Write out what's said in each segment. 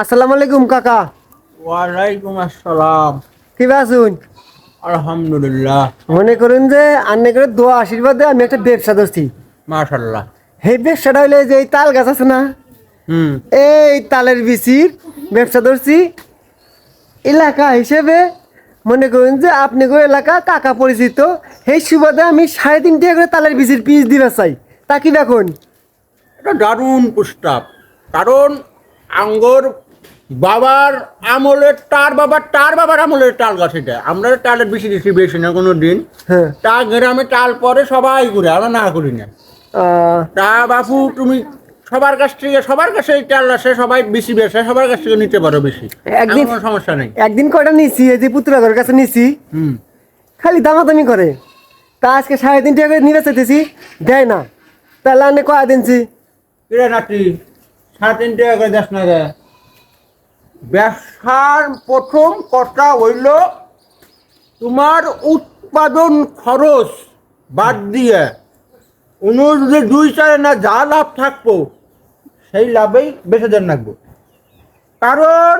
আসসালামু আলাইকুম কাকা। ওয়ালাইকুম আসসালাম। কি আছুন আলহামদুলিল্লাহ। মনে করুন যে আন্নে করে দোয়া আশীর্বাদে আমি একটা ব্যবসা ধরছি। মাশাল্লাহ এই ব্যবসাটা হইলে যে এই তাল গাছ আছে না হুম। এই তালের বিচির ব্যবসা ধরছি। এলাকা হিসেবে মনে করুন যে আপনি গো এলাকা কাকা পরিচিত সেই সুবাদে আমি সাড়ে তিন টাকা করে তালের বিচির পিস দিবে চাই। তা কি দেখুন এটা দারুণ প্রস্তাব। কারণ আঙ্গর বাবার আমলের তার বাবার তার বাবার আমলের তাল গাছ এটা। আমরা তালের বেশি বেশি বেশি না কোনো দিন। হ্যাঁ। তা গ্রামে তাল পরে সবাই করে আমরা না করি না। তা বাপু তুমি সবার কাছ থেকে সবার কাছে তাল আসে সবাই বেশি বেশি সবার কাছ থেকে নিতে পারো বেশি। একদিন- কোনো সমস্যা নেই। একদিন কয়টা নিছি এই যে পুত্রাগর কাছে নিছি। হুম। খালি দামাদামি করে। তা আজকে সাড়ে তিন টাকা করে নিবে চাইতেছি দেয় না। তাহলে আনে কয়া দিনছি কিরে নাতি সাড়ে তিন টাকা করে দেশ না রে। ব্যবসার প্রথম কথা হইল তোমার উৎপাদন খরচ বাদ দিয়ে অন্য যদি দুই চারে না যা লাভ থাকব সেই লাভেই বেঁচে দেন রাখব কারণ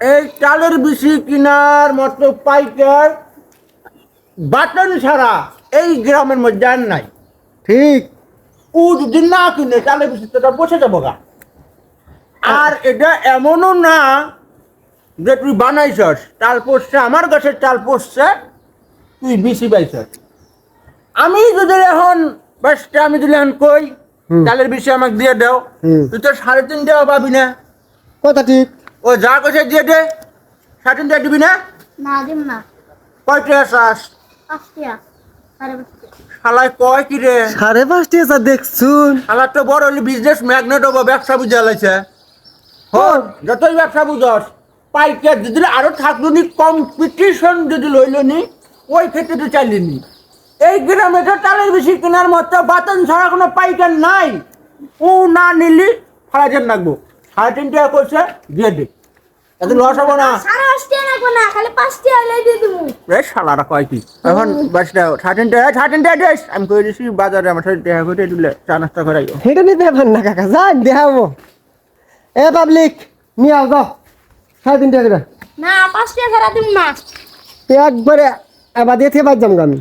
এই চালের বেশি কেনার মতো পাইকার বাটন ছাড়া এই গ্রামের মধ্যে আর নাই। ঠিক। ও যদি না কিনে চালের বেশি তোটা বসে যাব গা। আর এটা এমনও না যে তুই বানাইছস চাল পড়ছে আমার গাছের চাল পড়ছে তুই বেশি পাইছস আমি যদি এখন বাসটা আমি যদি এখন কই। চালের বেশি আমাকে দিয়ে দাও তুই তো সাড়ে তিন টাকা পাবি না। কথা ঠিক। ও যা কাছে দিয়ে দে সাড়ে তিন টাকা দিবি না? না দিম না। কয় টাকা চাস? শালায় কয় কি রে? সাড়ে পাঁচটি আছে দেখছুন। আমার তো বড় হলি বিজনেস ম্যাগনেট হব ব্যবসা বুঝা লাগছে হন যতই ব্যবসা বুঝস পাইকার যদি আরও থাকল নি কম্পিটিশন যদি লইল নি ওই ক্ষেত্রে তো চাইলি এই গ্রামে তো তালের বেশি কেনার মতো বাতন ছাড়া কোনো পাইকার নাই। ও না নিলি ফাড়াইতে রাখব সাড়ে তিন টাকা করছে দিয়ে দে। এত লস হব না। সাড়ে শালারা কয় কি? এখন বাসটা সাড়ে তিন টাকা সাড়ে তিন টাকা দিস। আমি কই দিছি বাজারে আমার সাড়ে টাকা করে দিলে চা নাস্তা করাইও। সেটা নিতে পারেন না কাকা। যান দেখাবো এ পাবলিক নিয়ে যাও। সাড়ে তিন টাকা না পাঁচটা ছাড়া দিন না একবারে এবার দিয়ে থেকে বাদ যাম আমি।